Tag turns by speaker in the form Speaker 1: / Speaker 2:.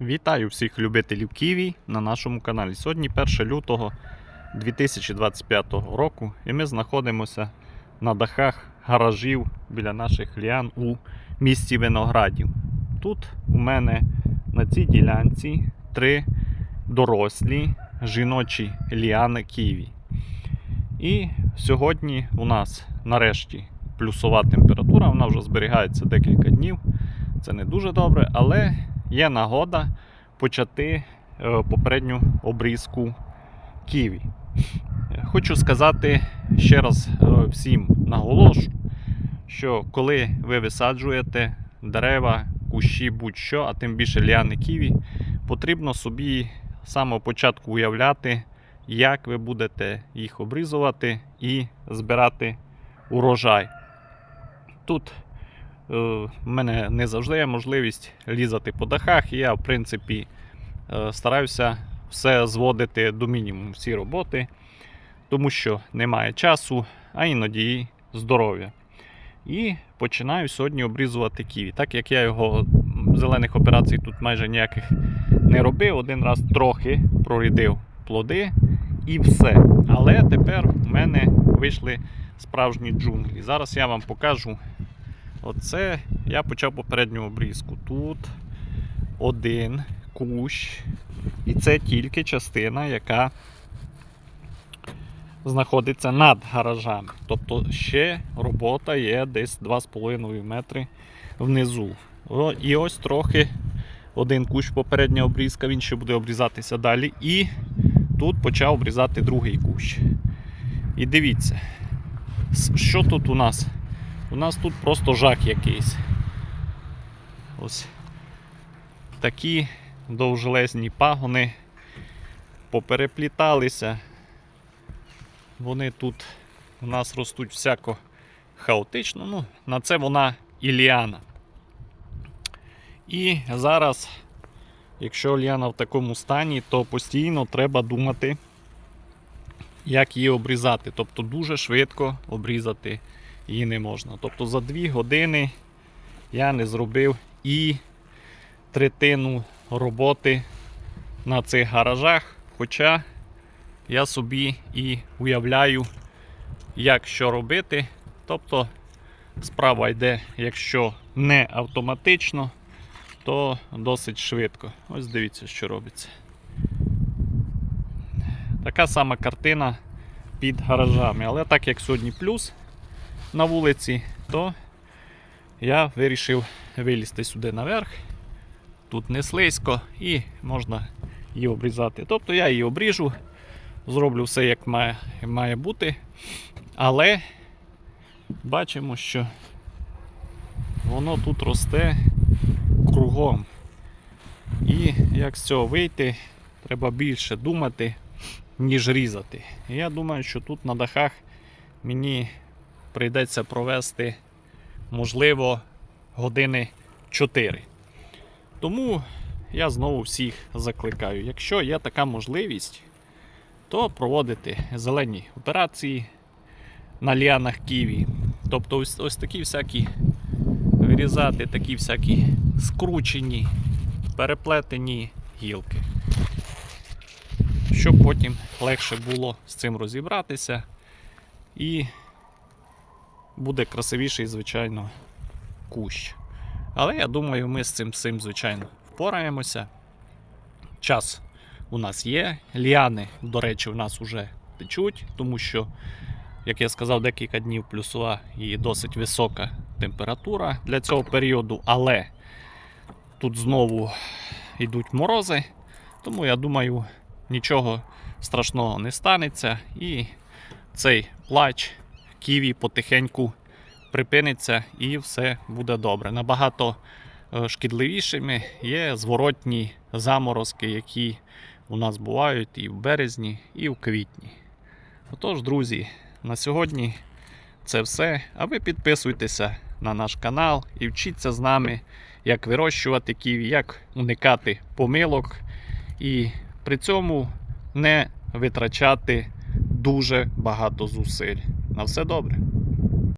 Speaker 1: Вітаю всіх любителів Ківі на нашому каналі. Сьогодні 1 лютого 2025 року і ми знаходимося на дахах гаражів біля наших ліан у місті Виноградів. Тут у мене на цій ділянці три дорослі жіночі ліани Ківі. І сьогодні у нас нарешті плюсова температура, вона вже зберігається декілька днів. Це не дуже добре, але є нагода почати е, попередню обрізку ківі. Хочу сказати ще раз е, всім наголошу, що коли ви висаджуєте дерева, кущі, будь-що, а тим більше ліани ківі, потрібно собі з самого початку уявляти, як ви будете їх обрізувати і збирати урожай. Тут в мене не завжди є можливість лізати по дахах, і я, в принципі, е, стараюся все зводити до мінімуму всі роботи, тому що немає часу, а іноді і здоров'я. І починаю сьогодні обрізувати ківі. Так як я його зелених операцій тут майже ніяких не робив, один раз трохи прорідив плоди і все. Але тепер в мене вийшли справжні джунглі. Зараз я вам покажу. Оце я почав попередню обрізку. Тут один кущ, і це тільки частина, яка знаходиться над гаражами. Тобто ще робота є десь 2,5 метри внизу. О, і ось трохи один кущ попередня обрізка, він ще буде обрізатися далі. І тут почав обрізати другий кущ. І дивіться, що тут у нас? У нас тут просто жах якийсь. Ось такі довжелезні пагони поперепліталися. Вони тут у нас ростуть всяко хаотично. Ну, на це вона іліана. І зараз, якщо ліана в такому стані, то постійно треба думати, як її обрізати. Тобто дуже швидко обрізати її не можна. Тобто за 2 години я не зробив і третину роботи на цих гаражах. Хоча я собі і уявляю, як що робити. Тобто справа йде, якщо не автоматично, то досить швидко. Ось дивіться, що робиться. Така сама картина під гаражами. Але так як сьогодні плюс на вулиці, то я вирішив вилізти сюди наверх. Тут не слизько і можна її обрізати. Тобто я її обріжу, зроблю все як має, має бути. Але бачимо, що воно тут росте кругом. І як з цього вийти, треба більше думати, ніж різати. Я думаю, що тут на дахах мені прийдеться провести, можливо, години 4. Тому я знову всіх закликаю. Якщо є така можливість, то проводити зелені операції на ліанах ківі. Тобто ось, ось такі всякі вирізати, такі всякі скручені, переплетені гілки. Щоб потім легше було з цим розібратися і буде красивіший, звичайно, кущ. Але я думаю, ми з цим всім, звичайно, впораємося. Час у нас є. Ліани, до речі, у нас вже течуть, тому що, як я сказав, декілька днів плюсова і досить висока температура для цього періоду, але тут знову йдуть морози, тому я думаю, нічого страшного не станеться. І цей плач ківі потихеньку припиниться і все буде добре. Набагато е, шкідливішими є зворотні заморозки, які у нас бувають і в березні, і в квітні. Отож, друзі, на сьогодні це все. А ви підписуйтеся на наш канал і вчіться з нами, як вирощувати ківі, як уникати помилок і при цьому не витрачати дуже багато зусиль. На все добре.